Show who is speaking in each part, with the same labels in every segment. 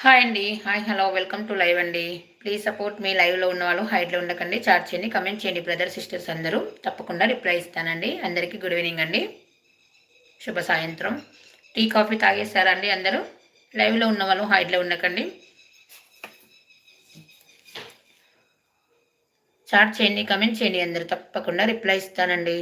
Speaker 1: Hi అండి. Hi hello welcome to live అండి. Please support మీ లైవ్లో ఉన్న వాళ్ళు హైట్లో ఉండకండి. చాట్ చేయండి కమెంట్ చేయండి బ్రదర్ సిస్టర్స్ అందరూ తప్పకుండా రిప్లై ఇస్తానండి. అందరికీ గుడ్ ఈవినింగ్ అండి. శుభ సాయంత్రం. టీ కాఫీ తాగేస్తారా అండి అందరూ? లైవ్లో ఉన్న వాళ్ళు హైట్లో ఉండకండి. చాట్ చేయండి కమెంట్ చేయండి అందరూ తప్పకుండా రిప్లై ఇస్తానండి.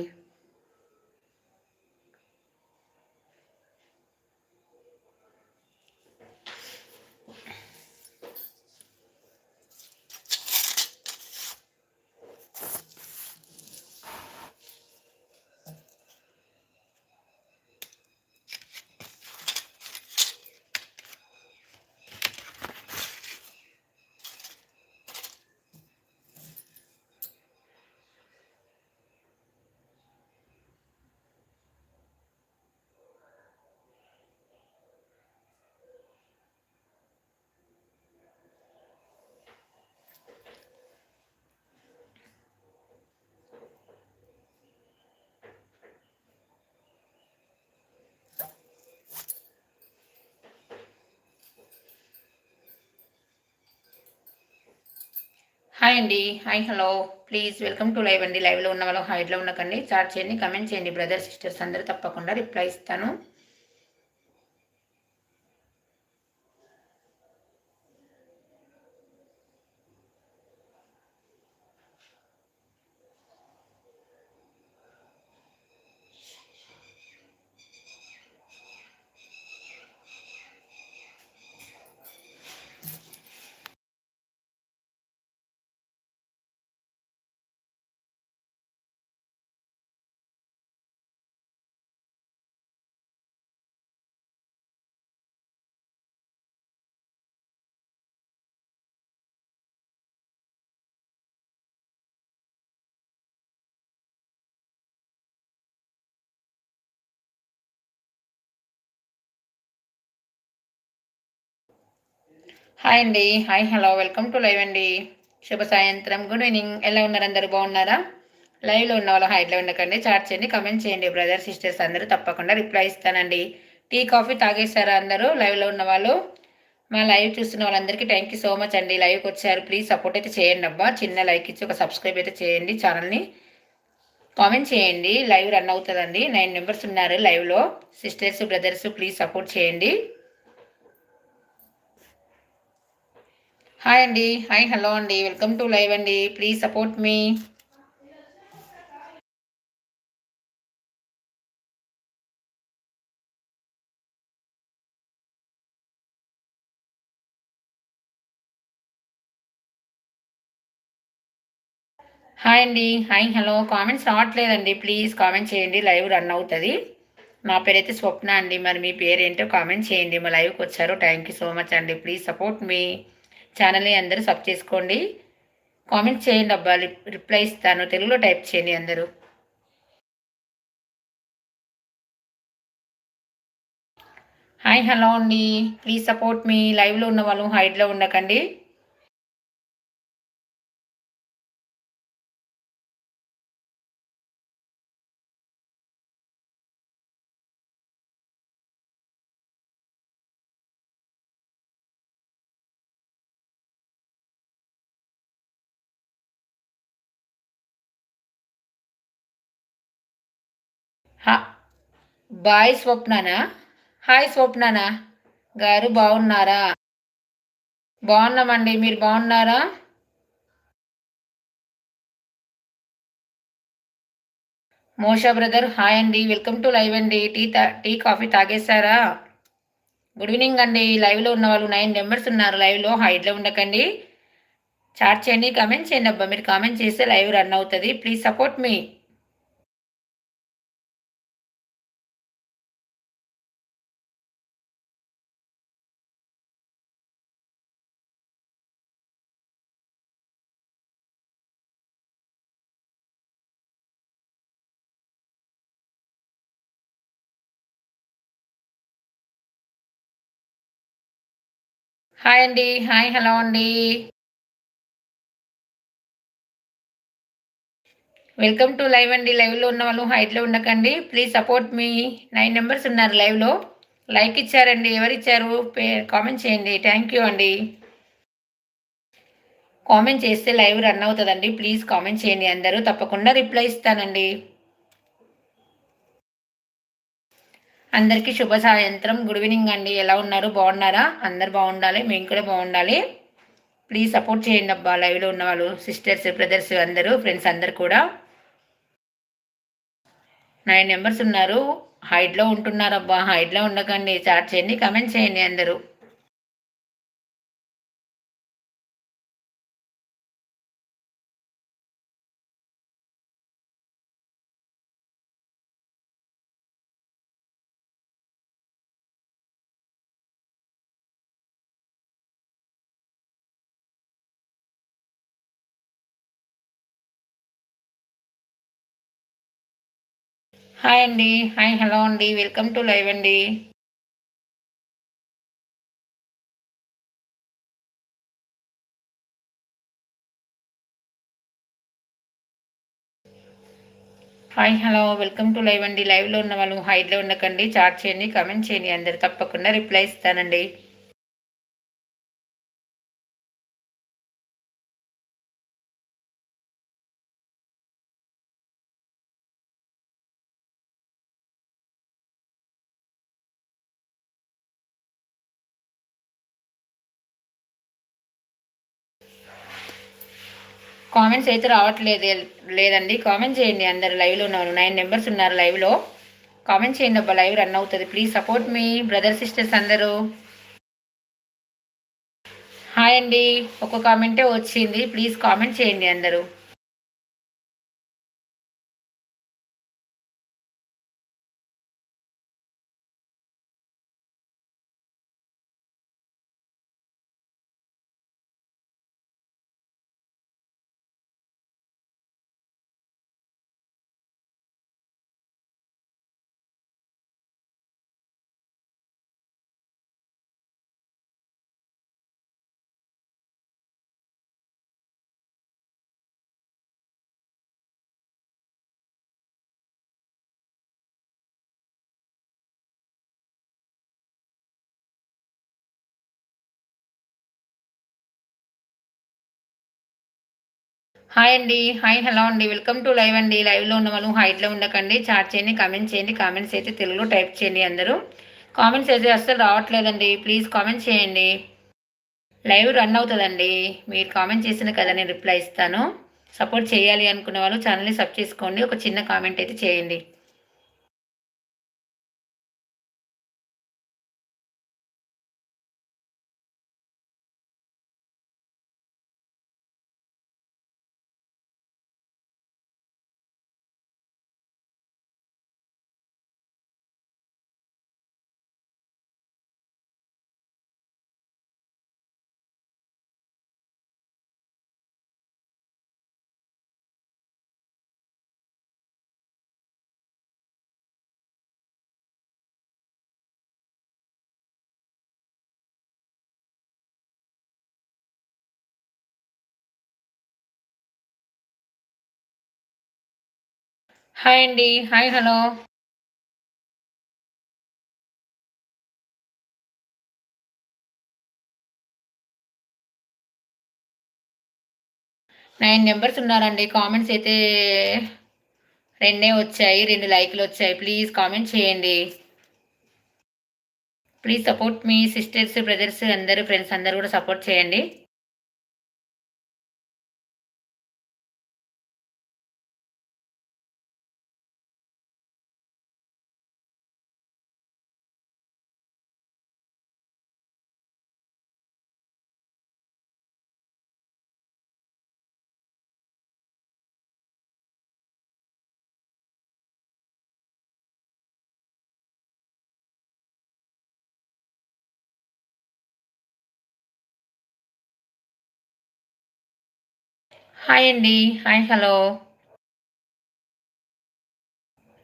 Speaker 1: హాయ్ అండి. Hi hello. Please welcome to live అండి. లైవ్లో ఉన్న వాళ్ళు హైట్లో ఉండకండి. చాట్ చేయండి కమెంట్ చేయండి. బ్రదర్ సిస్టర్స్ అందరూ తప్పకుండా రిప్లై ఇస్తాను. హాయ్ అండి hi hello welcome to live అండి శుభ సాయంత్రం. గుడ్ ఈవినింగ్ ఎలా ఉన్నారు అందరు? బాగున్నారా? లైవ్లో ఉన్న వాళ్ళ హైట్లో ఉండకండి. చాట్ చేయండి. కమెంట్ చేయండి. బ్రదర్ సిస్టర్స్ అందరూ తప్పకుండా రిప్లై ఇస్తానండి. టీ కాఫీ తాగేస్తారా అందరూ? లైవ్లో ఉన్న వాళ్ళు? మా లైవ్ చూస్తున్న వాళ్ళందరికీ థ్యాంక్ యూ సో మచ్ అండి. లైవ్కి వచ్చారు. ప్లీజ్ సపోర్ట్ అయితే చేయండి అబ్బా. చిన్న లైక్ ఇచ్చి ఒక సబ్స్క్రైబ్ అయితే చేయండి. ఛానల్ని కామెంట్ చేయండి. లైవ్ రన్ అవుతుందండి. నైన్ మెంబర్స్ ఉన్నారు లైవ్లో సిస్టర్స్ బ్రదర్స్ ప్లీజ్ సపోర్ట్ చేయండి. హాయ్ అండి. హాయ్ హలో అండి. వెల్కమ్ టు లైవ్ అండి. Please support me. హాయ్ అండి. Hi hello. కామెంట్స్ రావట్లేదండి. ప్లీజ్ కామెంట్ చేయండి. లైవ్ రన్ అవుతుంది. నా పేరైతే స్వప్న అండి. మరి మీ పేరేంటో కామెంట్ చేయండి. మా లైవ్కి వచ్చారు. థ్యాంక్ యూ సో మచ్ అండి. Please support me. ఛానల్ని అందరూ సబ్ చేసుకోండి. కామెంట్ చేయండి అబ్బా రిప్లై ఇస్తాను. తెలుగులో టైప్ చేయండి అందరూ. హాయ్ హలో అండి. Please support me. లైవ్లో ఉన్న వాళ్ళు హైడ్లో ఉండకండి. బాయ్ స్వప్ననా? హాయ్ స్వప్ననా? గారు బాగున్నారా? బాగున్నామండి మీరు బాగున్నారా? మోషా బ్రదర్ హాయ్ అండి. వెల్కమ్ టు లైవ్ అండి. టీ టీ కాఫీ తాగేశారా? గుడ్ ఈవినింగ్ అండి. లైవ్లో ఉన్న వాళ్ళు నైన్ మెంబర్స్ ఉన్నారు. లైవ్లో హైట్లో ఉండకండి. చాట్ చేయండి కామెంట్ చేయండి అబ్బా. మీరు కామెంట్ చేస్తే లైవ్ రన్ అవుతుంది. Please support me. హాయ్ అండి హాయ్ హలో అండి. వెల్కమ్ టు లైవ్ అండి. లైవ్లో ఉన్న వాళ్ళు హైట్లో ఉండకండి. Please support me. Nine numbers ఉన్నారు లైవ్లో. లైక్ ఇచ్చారండి ఎవరు ఇచ్చారు? పే కామెంట్ చేయండి. థ్యాంక్ యూ అండి. కామెంట్ చేస్తే లైవ్ రన్ అవుతుందండి. ప్లీజ్ కామెంట్ చేయండి అందరూ. తప్పకుండా రిప్లై ఇస్తానండి. అందరికీ శుభ సాయంత్రం. గుడ్ ఈవినింగ్ అండి. ఎలా ఉన్నారు? బాగున్నారా? అందరు బాగుండాలి. మేము కూడా బాగుండాలి. ప్లీజ్ సపోర్ట్ చేయండి అబ్బా. లైవ్లో ఉన్న వాళ్ళు సిస్టర్స్ బ్రదర్స్ అందరూ ఫ్రెండ్స్ అందరు కూడా. నైన్ మెంబర్స్ ఉన్నారు. హైట్లో ఉంటున్నారు అబ్బా. హైట్లో ఉండకండి. చాట్ చేయండి. కమెంట్ చేయండి అందరూ. హాయ్ అండి. హాయ్ హలో అండి. వెల్కమ్ టు లైవ్ అండి. Hi hello. Welcome to live అండి. లైవ్లో ఉన్న వాళ్ళు హైట్లో ఉండకండి. చాట్ చేయండి కమెంట్ చేయండి. అందరు తప్పకుండా రిప్లై ఇస్తానండి. కామెంట్స్ అయితే రావట్లేదు లేదండి. కామెంట్ చేయండి అందరు లైవ్లో ఉన్నారు. నైన్ మెంబర్స్ ఉన్నారు లైవ్లో కామెంట్ చేయండి అబ్బా లైవ్ రన్ అవుతుంది. Please support me brother sisters అందరూ. హాయ్ అండి. ఒక కామెంటే వచ్చింది. ప్లీజ్ కామెంట్ చేయండి అందరూ. హాయ్ అండి. హాయ్ హలో అండి. వెల్కమ్ టు లైవ్ అండి. లైవ్లో ఉన్న వాళ్ళు హైట్లో ఉండకండి. చాట్ చేయండి కామెంట్ చేయండి. కామెంట్స్ అయితే తెలుగులో టైప్ చేయండి అందరూ. కామెంట్స్ అయితే అస్సలు రావట్లేదండి. ప్లీజ్ కామెంట్ చేయండి. లైవ్ రన్ అవుతుందండి. మీరు కామెంట్ చేసిన కదా నేను రిప్లై ఇస్తాను. సపోర్ట్ చేయాలి అనుకున్న వాళ్ళు ఛానల్ని సబ్ చేసుకోండి. ఒక చిన్న కామెంట్ అయితే చేయండి. హాయ్ అండి. Hi hello. నైన్ నెంబర్స్ ఉన్నారండి. కామెంట్స్ అయితే రెండే వచ్చాయి రెండు లైక్లు వచ్చాయి. ప్లీజ్ కామెంట్ చేయండి. Please support me sisters brothers అందరూ ఫ్రెండ్స్ అందరూ కూడా సపోర్ట్ చేయండి. హాయ్ అండి hi hello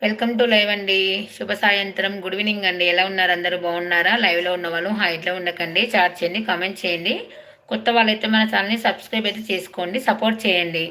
Speaker 1: welcome to live అండి శుభ సాయంత్రం గుడ్ ఈవినింగ్ అండి ఎలా ఉన్నారు? అందరూ బాగున్నారా? లైవ్లో ఉన్న వాళ్ళు హైట్లో ఉండకండి. చాట్ చేయండి కామెంట్ చేయండి. కొత్త వాళ్ళైతే మన ఛానల్ని సబ్స్క్రైబ్ అయితే చేసుకోండి. సపోర్ట్ చేయండి.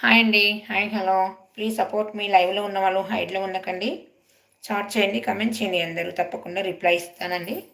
Speaker 1: హాయ్ అండి. Hi hello. Please support me లైవ్లో ఉన్న వాళ్ళు హైడ్లో ఉండకండి. చాట్ చేయండి కమెంట్ చేయండి అందరూ. తప్పకుండా రిప్లై ఇస్తానండి.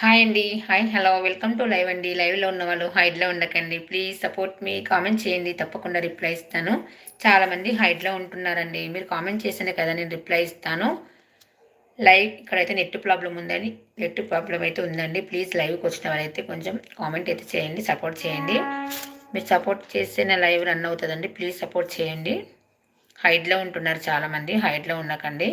Speaker 1: హాయ్ అండి hi hello welcome to live అండి లైవ్లో ఉన్న వాళ్ళు హైడ్లో ఉండకండి. ప్లీజ్ సపోర్ట్ మీ కామెంట్ చేయండి. తప్పకుండా రిప్లై ఇస్తాను. చాలామంది హైడ్లో ఉంటున్నారండి. మీరు కామెంట్ చేస్తేనే కదా నేను రిప్లై ఇస్తాను. లైవ్ ఇక్కడైతే నెట్ ప్రాబ్లం ఉందని నెట్ ప్రాబ్లం అయితే ఉందండి. ప్లీజ్ లైవ్కి వచ్చిన వాళ్ళైతే కొంచెం కామెంట్ అయితే చేయండి. సపోర్ట్ చేయండి. మీరు సపోర్ట్ చేస్తేనే లైవ్ రన్ అవుతుందండి. ప్లీజ్ సపోర్ట్ చేయండి. హైడ్లో ఉంటున్నారు చాలామంది హైడ్లో ఉండకండి.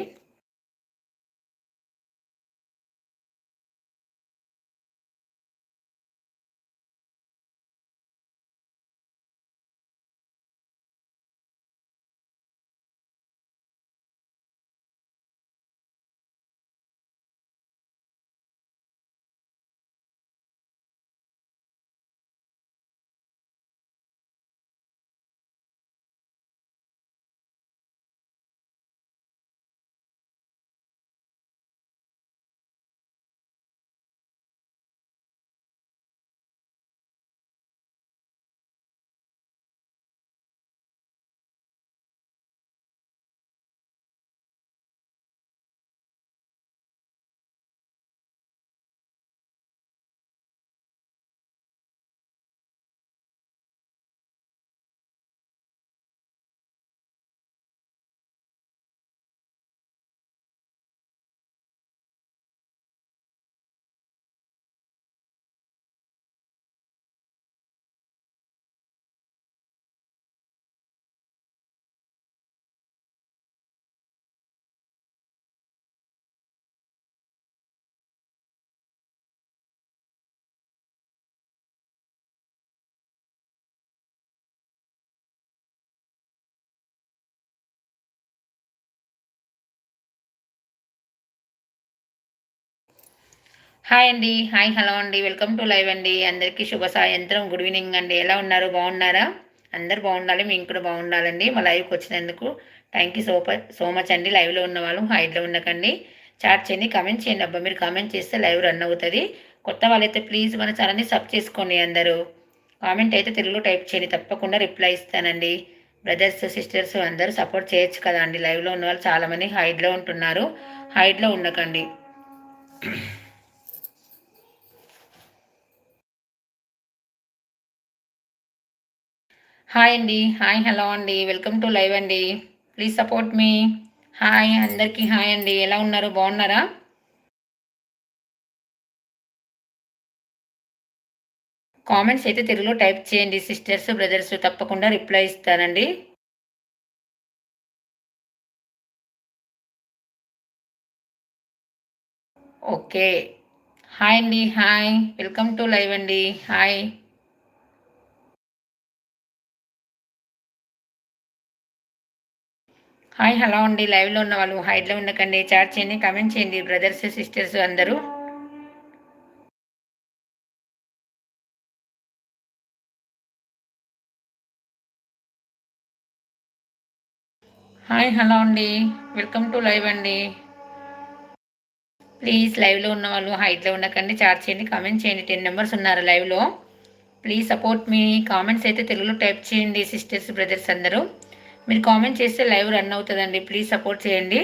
Speaker 1: హాయ్ అండి. హాయ్ హలో అండి. వెల్కమ్ టు లైవ్ అండి. అందరికీ శుభ సాయంత్రం. గుడ్ ఈవినింగ్ అండి. ఎలా ఉన్నారు? బాగున్నారా? అందరు బాగుండాలి. మేము కూడా బాగుండాలండి. మా లైవ్కి వచ్చినందుకు thank you so so much అండి. లైవ్లో ఉన్న వాళ్ళు హైడ్లో ఉండకండి. చాట్ చేయండి కమెంట్ చేయండి. అబ్బా మీరు కామెంట్ చేస్తే లైవ్ రన్ అవుతుంది. కొత్త వాళ్ళైతే ప్లీజ్ మన ఛానల్ని సబ్ చేసుకోండి అందరూ. కామెంట్ అయితే తెలుగులో టైప్ చేయండి. తప్పకుండా రిప్లై ఇస్తానండి. బ్రదర్స్ సిస్టర్స్ అందరూ సపోర్ట్ చేయొచ్చు కదా అండి. లైవ్లో ఉన్న వాళ్ళు చాలామంది హైడ్లో ఉంటున్నారు. హైడ్లో ఉండకండి. హాయ్ అండి హాయ్ హలో అండి వెల్కమ్ టు లైవ్ అండి ప్లీజ్ సపోర్ట్ మీ హాయ్ అందరికీ హాయ్ అండి ఎలా ఉన్నారు? బాగున్నారా? కామెంట్స్ అయితే తెలుగులో టైప్ చేయండి. సిస్టర్స్ బ్రదర్స్ తప్పకుండా రిప్లై ఇస్తానండి. ఓకే హాయ్ అండి హాయ్ వెల్కమ్ టు లైవ్ అండి హాయ్ హాయ్ హలో అండి. లైవ్లో ఉన్న వాళ్ళు హైట్లో ఉండకండి. చాట్ చేయండి కమెంట్ చేయండి. బ్రదర్స్ సిస్టర్స్ అందరూ. హాయ్ హలో అండి. వెల్కమ్ టు లైవ్ అండి. ప్లీజ్ లైవ్లో ఉన్న వాళ్ళు హైట్లో ఉండకండి. చాట్ చేయండి కామెంట్ చేయండి. టెన్ నెంబర్స్ ఉన్నారు లైవ్లో. Please support me. కామెంట్స్ అయితే తెలుగులో టైప్ చేయండి సిస్టర్స్ బ్రదర్స్ అందరూ. మీరు కామెంట్ చేస్తే లైవ్ రన్ అవుతుందండి. ప్లీజ్ సపోర్ట్ చేయండి.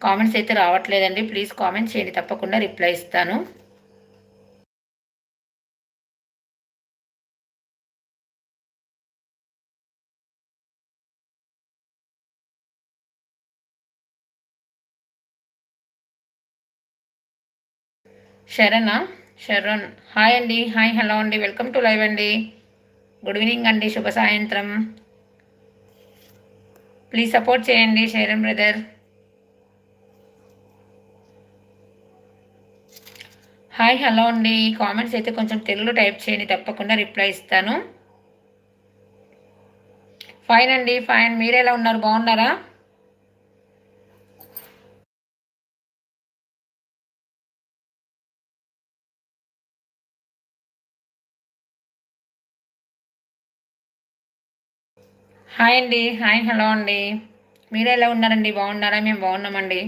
Speaker 1: కామెంట్స్ అయితే రావట్లేదండి. ప్లీజ్ కామెంట్ చేయండి. తప్పకుండా రిప్లై ఇస్తాను. శరణా శరణ్ హాయ్ అండి. హాయ్ హలో అండి. వెల్కమ్ టు లైవ్ అండి. గుడ్ ఈవినింగ్ అండి. శుభ సాయంత్రం. ప్లీజ్ సపోర్ట్ చేయండి శరణ్ బ్రదర్ హాయ్ హలో అండి. కామెంట్స్ అయితే కొంచెం తెలుగులో టైప్ చేయండి తప్పకుండా రిప్లై ఇస్తాను. ఫైన్ అండి ఫైన్ మీరు ఎలా ఉన్నారు? బాగున్నారా? హాయ్ అండి. హాయ్ హలో అండి. మీరు ఎలా ఉన్నారండి? బాగున్నారా? మేము బాగున్నామండి.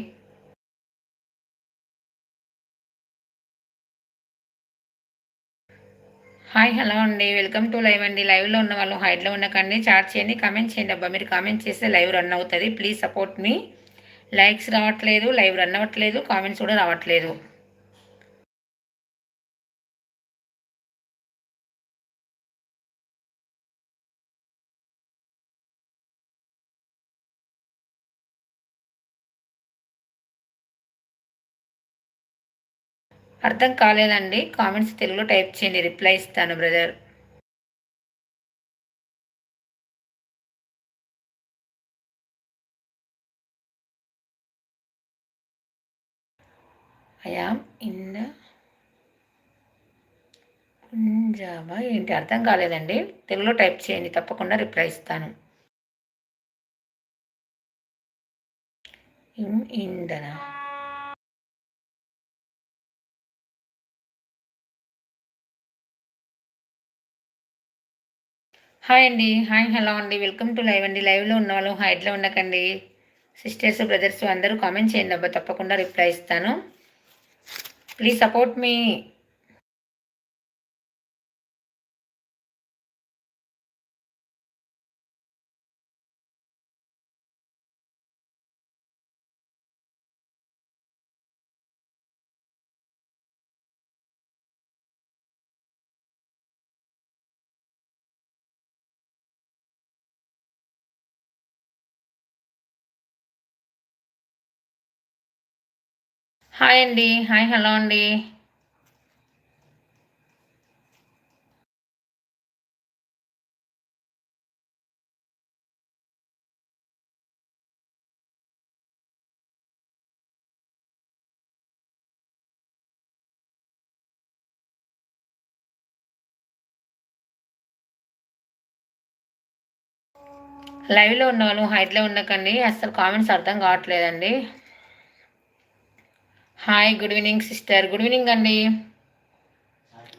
Speaker 1: హాయ్ హలో అండి. వెల్కమ్ టు లైవ్ అండి. లైవ్లో ఉన్న వాళ్ళు హైడ్లో ఉన్నకండి చాట్ చేయండి కామెంట్ చేయండి. అబ్బా మీరు కామెంట్ చేస్తే లైవ్ రన్ అవుతుంది. Please support me. లైక్స్ రావట్లేదు లైవ్ రన్ అవ్వట్లేదు కామెంట్స్ కూడా రావట్లేదు. అర్థం కాలేదండి. కామెంట్స్ తెలుగులో టైప్ చేయండి. రిప్లై ఇస్తాను brother. I am in the పుంజాబా ఏంటి? అర్థం కాలేదండి. తెలుగులో టైప్ చేయండి. తప్పకుండా రిప్లై ఇస్తాను. ఇన్ హాయ్ అండి. హాయ్ హలో అండి. వెల్కమ్ టు లైవ్ అండి. లైవ్లో ఉన్న వాళ్ళు హైట్లో ఉండకండి. సిస్టర్స్ బ్రదర్స్ అందరూ కామెంట్ చేయండి అబ్బా. తప్పకుండా రిప్లై ఇస్తాను. ప్లీజ్ సపోర్ట్ మీ హాయ్ అండి. హాయ్ హలో అండి. లైవ్లో ఉన్న వాళ్ళు హైట్లో ఉండకండి. అసలు కామెంట్స్ అర్థం కావట్లేదండి. Hi good evening sister good evening అండి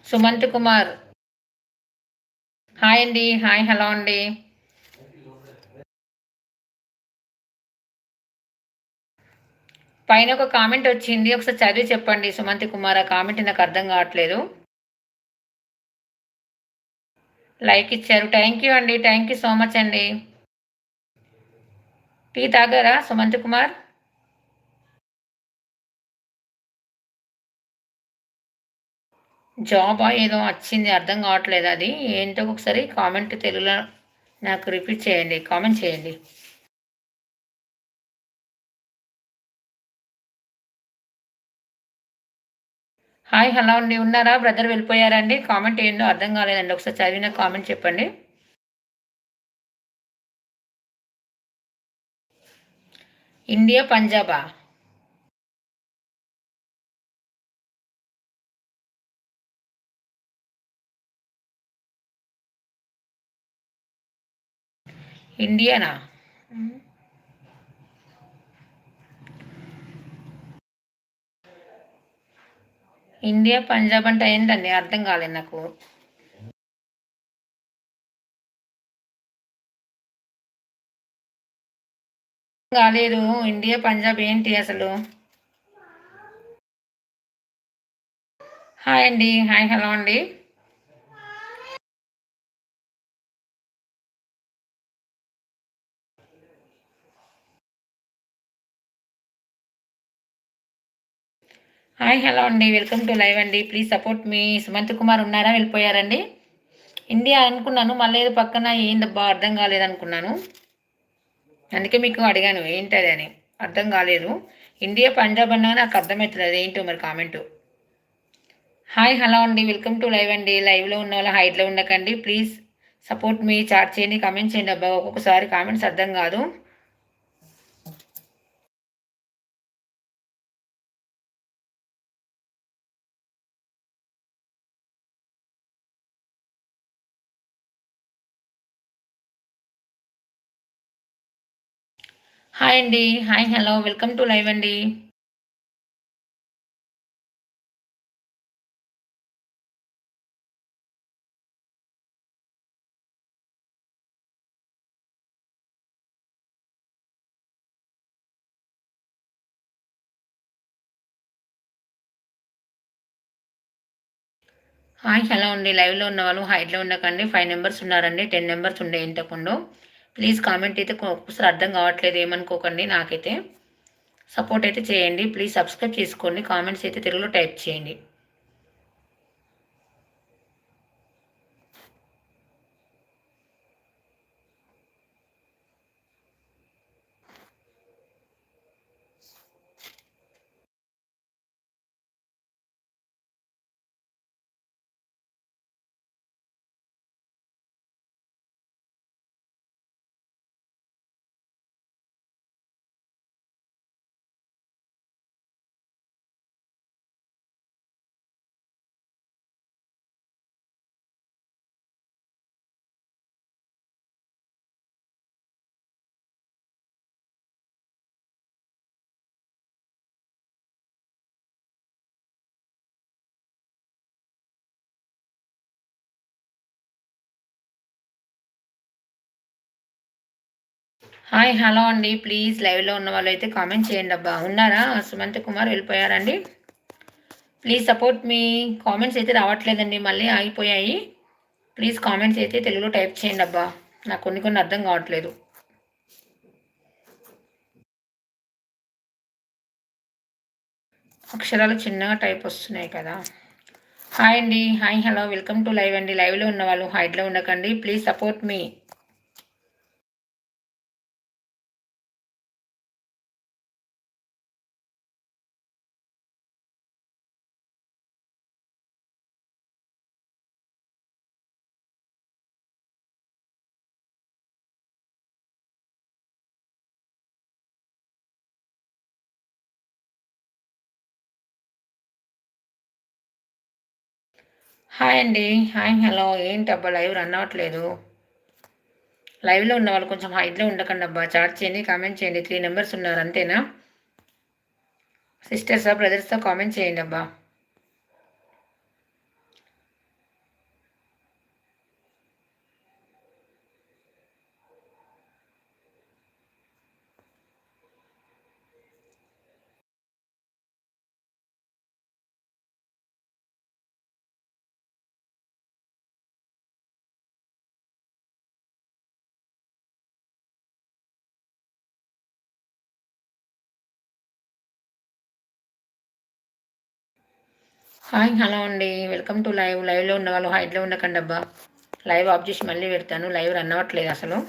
Speaker 1: సుమంత్ కుమార్ హాయ్ అండి హాయ్ హలో అండి పైన ఒక కామెంట్ వచ్చింది. ఒకసారి చదివి చెప్పండి సుమంత్ కుమార్ ఆ కామెంట్ నాకు అర్థం కావట్లేదు. లైక్ ఇచ్చారు. థ్యాంక్ యూ అండి థ్యాంక్ యూ సో మచ్ అండి టీ తాగారా సుమంత్ కుమార్ జాబా ఏదో వచ్చింది అర్థం కావట్లేదు అది. ఏంటో ఒకసారి కామెంట్ తెలుగులో నాకు రిపీట్ చేయండి కామెంట్ చేయండి. హాయ్ హలో అండి. ఉన్నారా? బ్రదర్ వెళ్ళిపోయారండి. కామెంట్ ఏందో అర్థం కాలేదండి. ఒకసారి చదివిన కామెంట్ చెప్పండి. ఇండియా పంజాబా? ఇండియానా ఇండియా పంజాబ్ అంటే ఏంటండి? అర్థం కాలేదు నాకు. కాలేదు. ఇండియా పంజాబ్ ఏంటి అసలు? హాయ్ అండి. హాయ్ హలో అండి. హాయ్ హలో అండి. వెల్కమ్ టు లైవ్ అండి. Please support me. Sumanth Kumar ఉన్నారా? వెళ్ళిపోయారండి. ఇండియా అనుకున్నాను మళ్ళీ ఏదో పక్కన ఏందబ్బా అర్థం కాలేదనుకున్నాను అందుకే మీకు అడిగాను ఏంటది అని. అర్థం కాలేదు. ఇండియా పంజాబ్ అన్నా నాకు అర్థమవుతుంది ఏంటో మరి కామెంటు. హాయ్ హలో అండి. వెల్కమ్ టు లైవ్ అండి. లైవ్లో ఉన్న వాళ్ళ హైట్లో ఉండకండి. Please support me. చాట్ చేయండి కామెంట్ చేయండి. అబ్బా ఒక్కొక్కసారి కామెంట్స్ అర్థం కాదు. హాయ్ అండి. Hi hello. Welcome to live అండి. హాయ్ హలో అండి. లైవ్లో ఉన్న వాళ్ళు హైట్లో ఉండకండి. ఫైవ్ నెంబర్స్ ఉన్నారండి. టెన్ నెంబర్స్ ఉండే ఇంతకుండా ప్లీజ్ కామెంట్ అయితే ఒక్కసారి అర్థం కావట్లేదు ఏమనుకోకండి నాకైతే. సపోర్ట్ అయితే చేయండి ప్లీజ్ సబ్స్క్రైబ్ చేసుకోండి కామెంట్స్ అయితే తెలుగులో టైప్ చేయండి. హాయ్ హలో అండి. ప్లీజ్ లైవ్లో ఉన్న వాళ్ళు అయితే కామెంట్ చేయండి అబ్బా. ఉన్నారా? సుమంత్ కుమార్ వెళ్ళిపోయారండి. Please support me. కామెంట్స్ అయితే రావట్లేదండి మళ్ళీ ఆగిపోయాయి. ప్లీజ్ కామెంట్స్ అయితే తెలుగులో టైప్ చేయండి అబ్బా. నాకు కొన్ని కొన్ని అర్థం కావట్లేదు. అక్షరాలు చిన్నగా టైప్ వస్తున్నాయి కదా. హాయ్ అండి. Hi hello. Welcome to live అండి. లైవ్లో ఉన్న వాళ్ళు హైడ్లో ఉండకండి. Please support me. హాయ్ అండి. హాయ్ హలో ఏంటి అబ్బా లైవ్ రన్ అవ్వట్లేదు లైవ్లో ఉన్న వాళ్ళు కొంచెం హైట్లో ఉండకండి అబ్బా. చాట్ చేయండి కామెంట్ చేయండి. త్రీ నెంబర్స్ ఉన్నారు అంతేనా? సిస్టర్సా బ్రదర్స్తో కామెంట్ చేయండి అబ్బా. హాయ్ హలో అండి. Welcome to live. లైవ్లో ఉన్న వాళ్ళు హైట్లో ఉండకండి అబ్బా. లైవ్ ఆఫ్ చేసి మళ్ళీ పెడతాను. లైవ్ రన్ అవ్వట్లేదు అసలు.